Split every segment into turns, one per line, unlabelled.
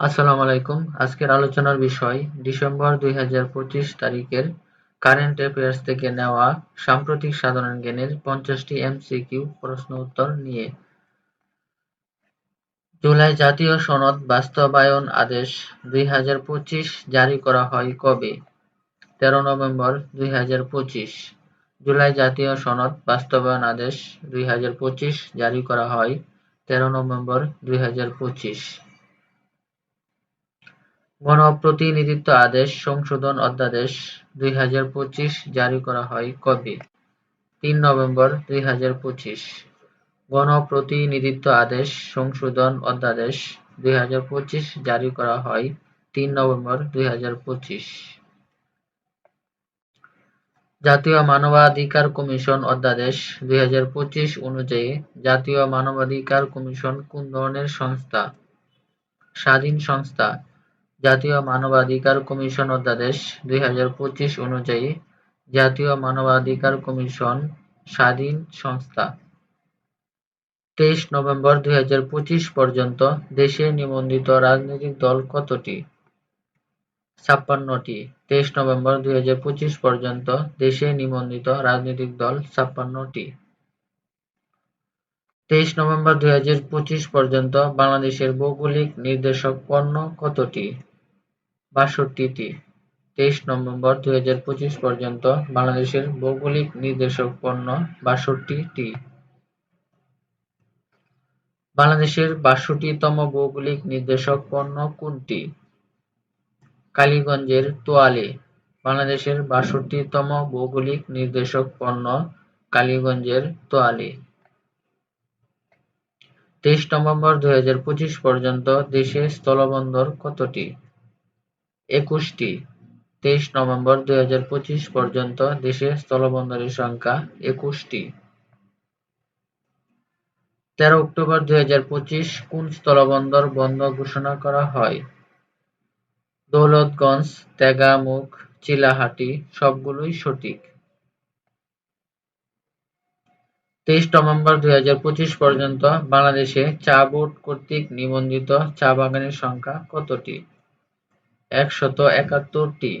আসসালামু আলাইকুম। আজকের আলোচনার বিষয়, ডিসেম্বর দুই হাজার পঁচিশ তারিখের কারেন্ট অ্যাফেয়ার্স থেকে নেওয়া সাম্প্রতিক সাধারণ জ্ঞানের পঞ্চাশটি এমসিকিউ প্রশ্ন উত্তর নিয়ে। জুলাই জাতীয় সনদ বাস্তবায়ন আদেশ দুই হাজার পঁচিশ জারি করা হয় কবে? তেরো নভেম্বর দুই হাজার পঁচিশ। জুলাই জাতীয় সনদ বাস্তবায়ন আদেশ দুই হাজার পঁচিশ জারি করা হয় তেরো নভেম্বর দুই হাজার পঁচিশ। গণপ্রতিনিধিত্ব আদেশ সংশোধন অধ্যাদেশ দুই হাজার পঁচিশ জারি করা হয় কবে? তিন নভেম্বর দুই হাজার পঁচিশ। গণপ্রতিনিধিত্ব আদেশ সংশোধন অধ্যাদেশ দুই হাজার পঁচিশ জারি করা হয় তিন নভেম্বর দুই হাজার পঁচিশ। জাতীয় মানবাধিকার কমিশন অধ্যাদেশ দুই হাজার পঁচিশ অনুযায়ী জাতীয় মানবাধিকার কমিশন কোন ধরনের সংস্থা? স্বাধীন সংস্থা জাতীয় মানবাধিকার কমিশন অধ্যাদেশ দুই হাজার পঁচিশ অনুযায়ী জাতীয় মানবাধিকার কমিশন স্বাধীন সংস্থা। তেইশ নভেম্বর দুই হাজার পঁচিশ পর্যন্ত দেশে নিবন্ধিত রাজনৈতিক দল কতটি? ছাপ্পান্নটি। তেইশ নভেম্বর দুই হাজার পঁচিশ পর্যন্ত দেশে নিবন্ধিত রাজনৈতিক দল ছাপ্পান্নটি। তেইশ নভেম্বর দুই হাজার পঁচিশ পর্যন্ত বাংলাদেশের ভৌগোলিক নির্দেশক পণ্য কতটি? বাষট্টিটি। তেইশ নভেম্বর দুই হাজার পঁচিশ পর্যন্ত বাংলাদেশের ভৌগোলিক নির্দেশক পণ্য বাষট্টিটি। বাংলাদেশের বাষট্টিতম ভৌগোলিক নির্দেশক পণ্য কোনটি? কালীগঞ্জের তোয়ালে। বাংলাদেশের বাষট্টিতম ভৌগোলিক নির্দেশক পণ্য কালীগঞ্জের তোয়ালে। তেইশ নভেম্বর দুই হাজার পঁচিশ পর্যন্ত দেশে স্থলবন্দর কতটি? একুশটি, তেইশ নভেম্বর দুই হাজার পঁচিশ পর্যন্ত দেশে স্থলবন্দরের সংখ্যা একুশটি। তেরো অক্টোবর দুই হাজার পঁচিশ কোন স্থলবন্দর বন্ধ ঘোষণা করা হয়? দৌলতগঞ্জ, তেগামুখ, চিলাহাটি সবগুলোই সঠিক। তেইশ নভেম্বর দুই হাজার পঁচিশ পর্যন্ত বাংলাদেশে চা বোর্ড কর্তৃক নিবন্ধিত চা বাগানের সংখ্যা কতটি? একশত একাত্তরটি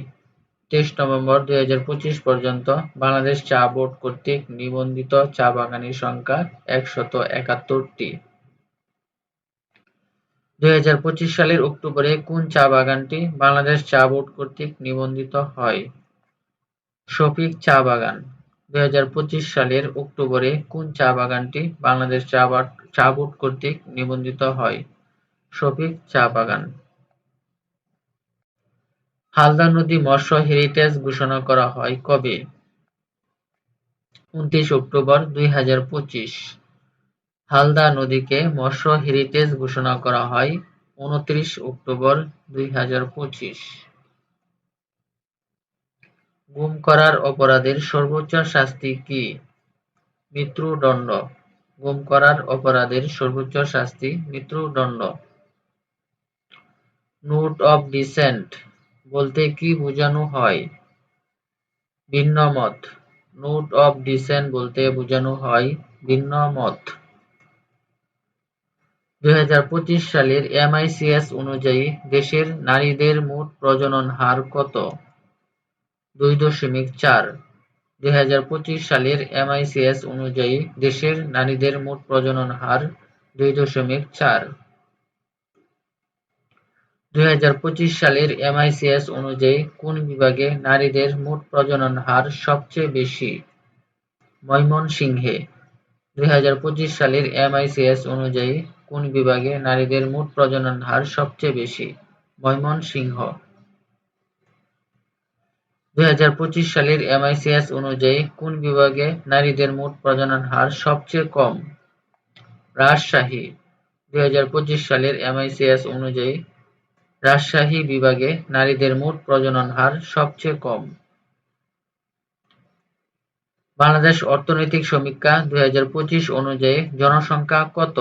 তেইশ নভেম্বর দুই হাজার পঁচিশ পর্যন্ত বাংলাদেশ চা বোর্ড কর্তৃক নিবন্ধিত চা বাগানের সংখ্যা একশত একাত্তরটি। দুই হাজার পঁচিশ সালের অক্টোবরে কোন চা বাগানটি বাংলাদেশ চা বোর্ড কর্তৃক নিবন্ধিত হয়? শফিক চা বাগান। দুই হাজার পঁচিশ সালের অক্টোবরে কোন চা বাগানটি বাংলাদেশ চা বোর্ড কর্তৃক নিবন্ধিত হয়? শফিক চা বাগান। হালদা নদী মৎস্য হেরিটেজ ঘোষণা করা হয় কবে? উনত্রিশ অক্টোবর দুই হাজার পঁচিশ। হালদা নদীকে মৎস্য হেরিটেজ ঘোষণা করা হয় উনত্রিশ অক্টোবর দুই হাজার পঁচিশ। গুম করার অপরাধের সর্বোচ্চ শাস্তি কি? মৃত্যুদণ্ড। গুম করার অপরাধের সর্বোচ্চ শাস্তি মৃত্যুদণ্ড। Note of dissent. বলতে কি বোঝানো হয়? ভিন্ন মত নোট অব ডিসেন্ট বলতে বোঝানো হয় ভিন্ন মত দুই সালের এমআইসিএস অনুযায়ী দেশের নারীদের মোট প্রজনন হার কত? দুই দশমিক চার। দুই সালের এমআইসিএস অনুযায়ী দেশের নারীদের মোট প্রজনন হার দুই দশমিক চার। দুই হাজার পঁচিশ সালের এমআইসিএস অনুযায়ী কোন বিভাগে নারীদের মোট প্রজনন হার সবচেয়ে বেশি? ময়মনসিংহে। দুই হাজার পঁচিশ সালের এমআইসিএস অনুযায়ী কোন বিভাগে নারীদের মোট প্রজনন হার সবচেয়ে বেশি? ময়মনসিংহ। দুই হাজার পঁচিশ সালের এমআইসিএস অনুযায়ী কোন বিভাগে নারীদের মোট প্রজনন হার সবচেয়ে কম? রাজশাহী। দুই হাজার পঁচিশ সালের এমআইসিএস অনুযায়ী রাজশাহী বিভাগে নারীদের মোট প্রজনন হার সবচেয়ে কম। বাংলাদেশ অর্থনৈতিক সমীক্ষা দুই হাজার পঁচিশ অনুযায়ী জনসংখ্যা কত?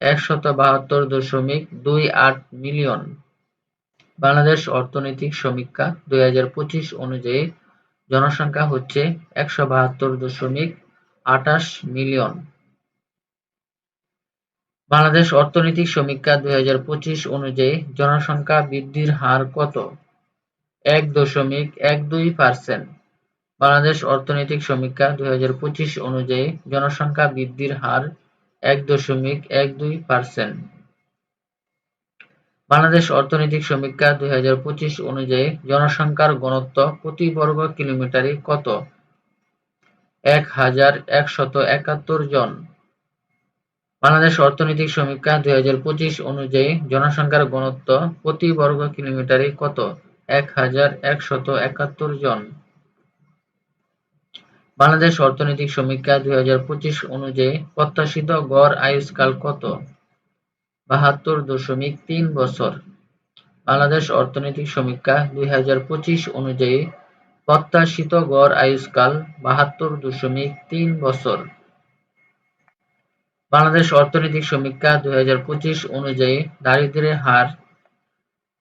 একশত বাহাত্তর দশমিক দুই আট মিলিয়ন। বাংলাদেশ অর্থনৈতিক সমীক্ষা দুই হাজার পঁচিশ অনুযায়ী জনসংখ্যা হচ্ছে একশো বাহাত্তর দশমিক আটাশ মিলিয়ন। বাংলাদেশ অর্থনৈতিক সমীক্ষা দুই হাজার পঁচিশ অনুযায়ী জনসংখ্যা বৃদ্ধির হার কত? এক দশমিক এক দুই পার্সেন্ট বাংলাদেশ অর্থনৈতিক সমীক্ষা দুই হাজার পঁচিশ অনুযায়ী জনসংখ্যা বৃদ্ধির হার এক দশমিক এক দুই পার্সেন্ট বাংলাদেশ অর্থনৈতিক সমীক্ষা দুই হাজার পঁচিশ অনুযায়ী জনসংখ্যার ঘনত্ব প্রতি বর্গ কিলোমিটারে কত? এক হাজার একশত একাত্তর জন বাংলাদেশ অর্থনৈতিক সমীক্ষা দুই হাজার পঁচিশ অনুযায়ী জনসংখ্যার ঘনত্ব প্রতি বর্গ কিলোমিটারে কত? এক হাজার একশত একাত্তর জন বাংলাদেশ অর্থনৈতিক সমীক্ষা দুই হাজার পঁচিশ অনুযায়ী প্রত্যাশিত গড় আয়ুষ্কাল কত? বাহাত্তর দশমিক তিন বছর বাংলাদেশ অর্থনৈতিক সমীক্ষা দুই হাজার পঁচিশ অনুযায়ী প্রত্যাশিত গড় আয়ুষ্কাল বাহাত্তর দশমিক তিন বছর বাংলাদেশ অর্থনৈতিক সমীক্ষা দুই হাজার পঁচিশ অনুযায়ী দারিদ্র্যের হার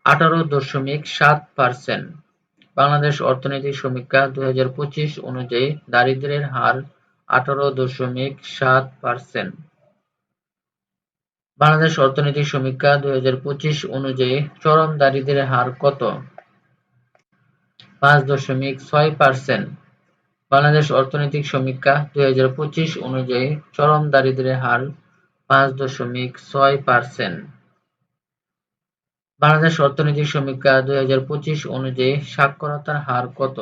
আঠারো দশমিক সাত পার্সেন্ট। বাংলাদেশ অর্থনৈতিক সমীক্ষা দুই অনুযায়ী দারিদ্র্যের হার আঠারো দশমিক সাত পার্সেন্ট। বাংলাদেশ অর্থনৈতিক সমীক্ষা দুই হাজার পঁচিশ অনুযায়ী চরম দারিদ্র্যের হার কত? পাঁচ দশমিক ছয় পার্সেন্ট। বাংলাদেশ অর্থনৈতিক সমীক্ষা দুই হাজার পঁচিশ অনুযায়ী চরম দারিদ্র্যের হার পাঁচ দশমিক ছয় পার্সেন্ট বাংলাদেশ অর্থনৈতিক সমীক্ষা দুই হাজার পঁচিশ অনুযায়ী সাক্ষরতার হার কত?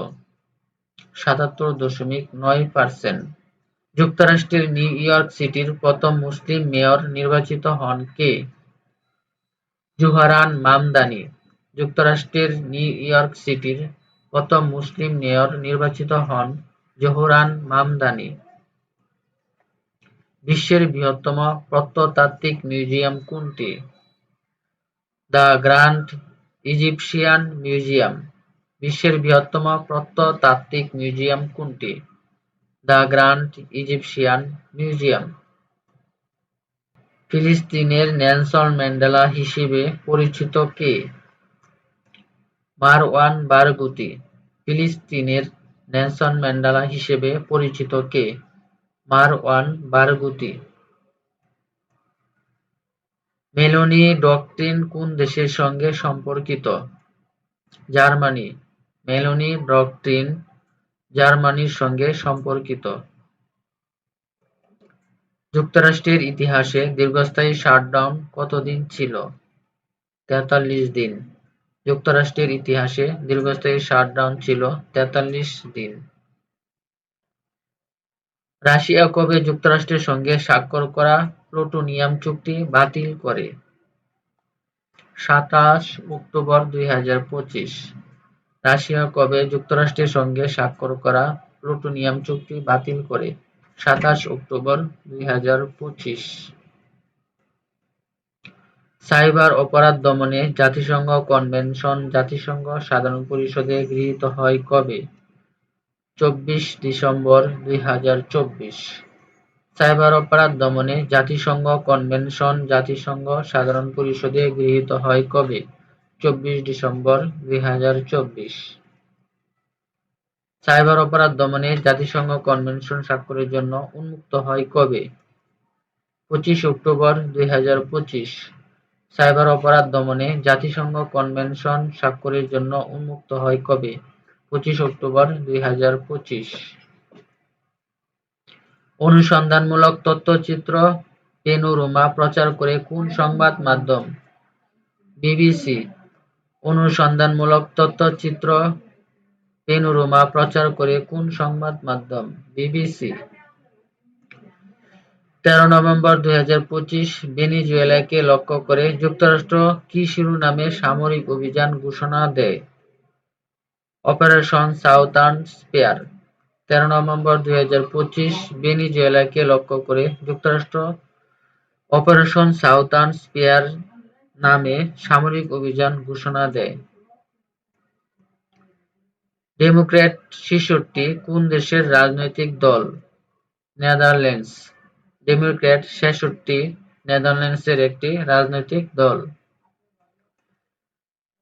সাতাত্তর দশমিক নয় পার্সেন্ট যুক্তরাষ্ট্রের নিউ ইয়র্ক সিটির প্রথম মুসলিম মেয়র নির্বাচিত হন কে? জুহরান মামদানি যুক্তরাষ্ট্রের নিউ ইয়র্ক সিটির প্রথম মুসলিম মেয়র নির্বাচিত হন জোহরান মামদানি বিশ্বের বৃহত্তম প্রত্নতাত্ত্বিক মিউজিয়াম কোনটি? দ্য গ্র্যান্ড ইজিপশিয়ান মিউজিয়াম বিশ্বের বৃহত্তম প্রত্নতাত্ত্বিক মিউজিয়াম কোনটি? দ্য গ্র্যান্ড ইজিপশিয়ান মিউজিয়াম ফিলিস্তিনের নেলসন ম্যান্ডেলা হিসেবে পরিচিত কে? মারওয়ান বারগুতি ফিলিস্তিনের নেলসন ম্যান্ডেলা হিসেবে পরিচিত কে? মারওয়ান বারগুতি মেলোনি ডকট্রিন কোন দেশের সঙ্গে সম্পর্কিত? জার্মানি মেলোনি ডকট্রিন জার্মানির সঙ্গে সম্পর্কিত। যুক্তরাষ্ট্রের ইতিহাসে দীর্ঘস্থায়ী শাটডাউন কতদিন ছিল? তেতাল্লিশ দিন যুক্তরাষ্ট্রের ইতিহাসে দীর্ঘস্থায়ী শাটডাউন ছিল তেতাল্লিশ দিন। রাশিয়া কবে যুক্তরাষ্ট্রের সঙ্গে স্বাক্ষর করা প্লুটোনিয়াম চুক্তি বাতিল করে? সাতাশ অক্টোবর দুই হাজার পঁচিশ, রাশিয়া কবে যুক্তরাষ্ট্রের সঙ্গে স্বাক্ষর করা প্লুটোনিয়াম চুক্তি বাতিল করে? সাতাশ অক্টোবর দুই হাজার পঁচিশ সাইবার অপরাধ দমনে জাতিসংঘ কনভেনশন, জাতিসংঘ সাধারণ পরিষদে গৃহীত হয় কবে? চব্বিশ ডিসেম্বর দুই হাজার চব্বিশ সাইবার অপরাধ দমনে জাতিসংঘ কনভেনশন, জাতিসংঘ সাধারণ পরিষদে গৃহীত হয় কবে? চব্বিশ ডিসেম্বর দুই হাজার চব্বিশ সাইবার অপরাধ দমনে জাতিসংঘ কনভেনশন স্বাক্ষরের জন্য উন্মুক্ত হয় কবে? পঁচিশ অক্টোবর দুই হাজার পঁচিশ সাইবার অপরাধ দমনে জাতিসংঘ কনভেনশন স্বাক্ষরের জন্য উন্মুক্ত হয় কবে? পঁচিশ অক্টোবর দুই হাজার পঁচিশ অনুসন্ধানমূলক তথ্যচিত্র পেনোরোমা প্রচার করে কোন সংবাদ মাধ্যম? বিবিসি অনুসন্ধানমূলক তথ্যচিত্র পেনোরোমা প্রচার করে কোন সংবাদ মাধ্যম? বিবিসি তেরো নভেম্বর দুই হাজার পঁচিশ ভেনেজুয়েলাকে লক্ষ্য করে যুক্তরাষ্ট্র কি শিরোনামে সামরিক অভিযান ঘোষণা দেয়? অপারেশন সাউথার্ন স্পেয়ার তেরো নভেম্বর দুই হাজার পঁচিশ ভেনেজুয়েলাকে লক্ষ্য করে যুক্তরাষ্ট্র অপারেশন সাউথার্ন স্পেয়ার নামে সামরিক অভিযান ঘোষণা দেয়। ডেমোক্র্যাট ছেষট্টি কোন দেশের রাজনৈতিক দল? নেদারল্যান্ডস ডেমোক্র্যাট ছেষট্টি নেদারল্যান্ডসের একটি রাজনৈতিক দল।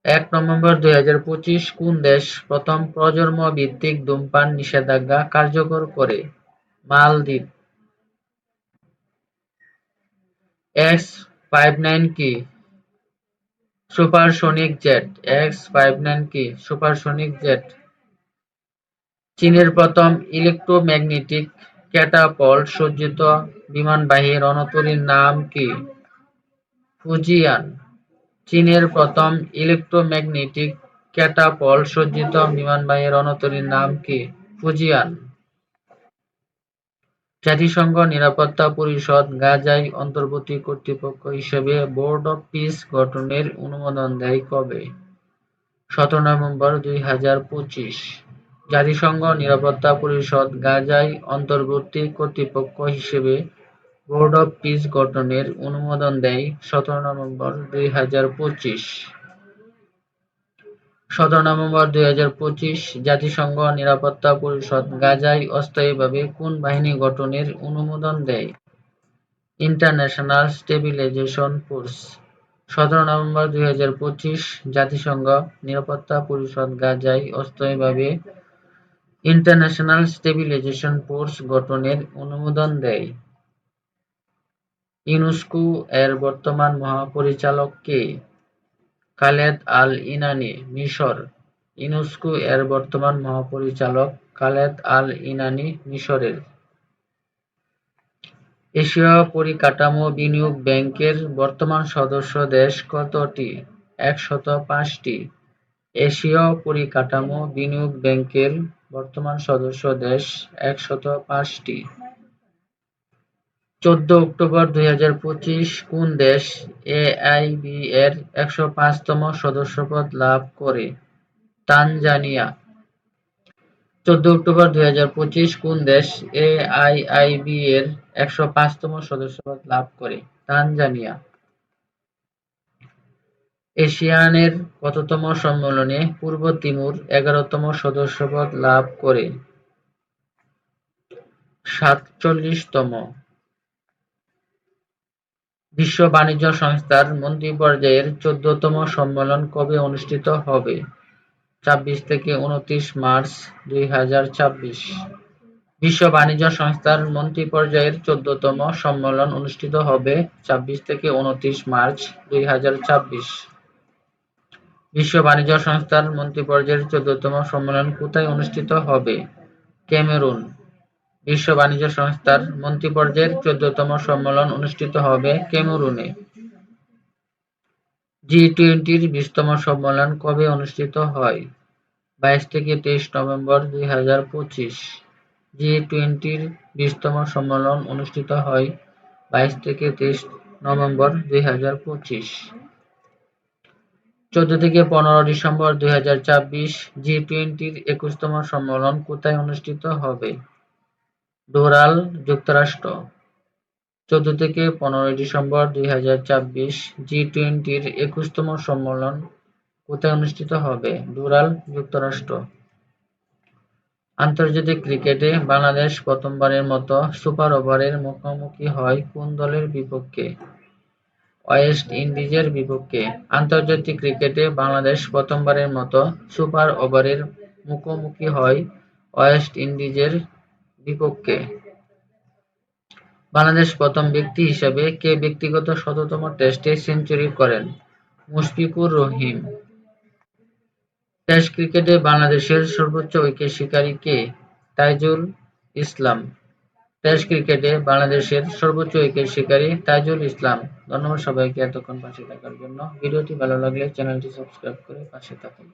এক নভেম্বর দুই হাজার পঁচিশ কোন দেশ প্রথম প্রজন্ম ভিত্তিক ধূমপান নিষেধাজ্ঞা কার্যকর করে? মালদ্বীপ। এক্স ফাইভ নাইন কি? Supersonic jet. X five nine কি? Supersonic jet. চীনের প্রথম ইলেকট্রোম্যাগনেটিক ক্যাটাপল্ট সজ্জিত বিমানবাহী রণতরীর নাম কি? ফুজিয়ান। চীনের প্রথম ইলেকট্রোম্যাগনেটিক ক্যাটাপল্ট সজ্জিত বিমানবাহী রণতরীর নাম কি? ফুজিয়ান। জাতিসংঘ নিরাপত্তা পরিষদ গাজায় অন্তর্বর্তী কর্তৃপক্ষ হিসেবে বোর্ড অব পিস গঠনের অনুমোদন দেয় কবে? সতেরো নভেম্বর দুই হাজার পঁচিশ। জাতিসংঘ নিরাপত্তা পরিষদ গাজায় অন্তর্বর্তী কর্তৃপক্ষ হিসেবে বোর্ড অব পিস গঠনের অনুমোদন দেয় সতেরো নভেম্বর দুই হাজার পঁচিশ। সতেরো নভেম্বর দুই হাজার পঁচিশ জাতিসংঘ নিরাপত্তা পরিষদ গাজায় অস্থায়ীভাবে কোন বাহিনী গঠনের অনুমোদন দেয়? International stabilization force. সতেরো নভেম্বর দুই হাজার পঁচিশ জাতিসংঘ নিরাপত্তা পরিষদ গাজায় অস্থায়ীভাবে ইন্টারন্যাশনাল স্টেবিলাইজেশন ফোর্স গঠনের অনুমোদন দেয়। ইউনেস্কো এর বর্তমান মহাপরিচালক কে? খালেদ আল ইনানি মিশর। ইউনেস্কো এর বর্তমান মহাপরিচালক খালেদ আল ইনানি মিশরের। এশীয় পরিকাঠামো বিনিয়োগ ব্যাংকের বর্তমান সদস্য দেশ কতটি? একশত পাঁচটি। এশীয় পরিকাঠামো বিনিয়োগ ব্যাংকের বর্তমান সদস্য দেশ একশত পাঁচটি চোদ্দ অক্টোবর দুই হাজার পঁচিশ কোন দেশ এআইবি এর একশো পাঁচতম সদস্যপদ লাভ করে? তানজানিয়া। চোদ্দ অক্টোবর দুই হাজার পঁচিশ কোন দেশ এআইআইবি এর একশো পাঁচতম সদস্যপদ লাভ করে? তানজানিয়া। এশিয়ানের কততম সম্মেলনে পূর্ব তিমুর এগারোতম সদস্যপদ লাভ করে সাতচল্লিশতম। বিশ্ব বাণিজ্য সংস্থার মন্ত্রী পর্যায়ের চোদ্দতম সম্মেলন কবে অনুষ্ঠিত হবে? ছাব্বিশ থেকে উনত্রিশ মার্চ দুই বিশ্ব বাণিজ্য সংস্থার মন্ত্রী পর্যায়ের চোদ্দতম সম্মেলন অনুষ্ঠিত হবে ছাব্বিশ থেকে উনত্রিশ মার্চ দুই হাজার ছাব্বিশ। বিশ্ব বাণিজ্য সংস্থার মন্ত্রীপর্যায়ের চৌদ্দতম সম্মেলন কোথায় অনুষ্ঠিত হবে? ক্যামেরুন। বিশ্ব বাণিজ্য সংস্থার মন্ত্রীপর্যায়ের চৌদ্দতম সম্মেলন অনুষ্ঠিত হবে ক্যামেরুনে। জি টোয়েন্টির বিশতম সম্মেলন কবে অনুষ্ঠিত হয়? বাইশ থেকে তেইশ নভেম্বর দুই হাজার পঁচিশ। জি টোয়েন্টির বিশতম সম্মেলন অনুষ্ঠিত হয় বাইশ থেকে তেইশ নভেম্বর দুই হাজার পঁচিশ। চোদ্দ থেকে পনেরো ডিসেম্বর দুই হাজার ছাব্বিশ জি টোয়েন্টির একুশতম সম্মেলন কোথায় অনুষ্ঠিত হবে? ডোরাল যুক্তরাষ্ট্র। চোদ্দ থেকে পনেরোই ডিসেম্বর দুই হাজার ছাব্বিশ জি টোয়েন্টির একুশতম সম্মেলন কোথায় অনুষ্ঠিত হবে? ডোরাল যুক্তরাষ্ট্র। আন্তর্জাতিক ক্রিকেটে বাংলাদেশ প্রথমবারের মতো সুপার ওভারের মুখোমুখি হয় কোন দলের বিপক্ষে? ওয়েস্ট ইন্ডিজের বিপক্ষে আন্তর্জাতিক ক্রিকেটে বাংলাদেশ প্রথমবারের মতো সুপার ওভারের মুখোমুখি হয় ওয়েস্ট ইন্ডিজের বিপক্ষে। বাংলাদেশ প্রথম ব্যক্তি হিসেবে কে ব্যক্তিগত শততম টেস্টে সেঞ্চুরি করেন? মুশফিকুর রহিম। টেস্ট ক্রিকেটে বাংলাদেশের সর্বোচ্চ উইকেট শিকারী কে? তাইজুল ইসলাম। টেস্ট ক্রিকেটে বাংলাদেশের সর্বোচ্চ উইকেট শিকারী তাজুল ইসলাম। ধন্যবাদ সবাইকে এতক্ষণ পাশে থাকার জন্য। ভিডিওটি ভালো লাগলে চ্যানেলটি সাবস্ক্রাইব করে পাশে থাকুন।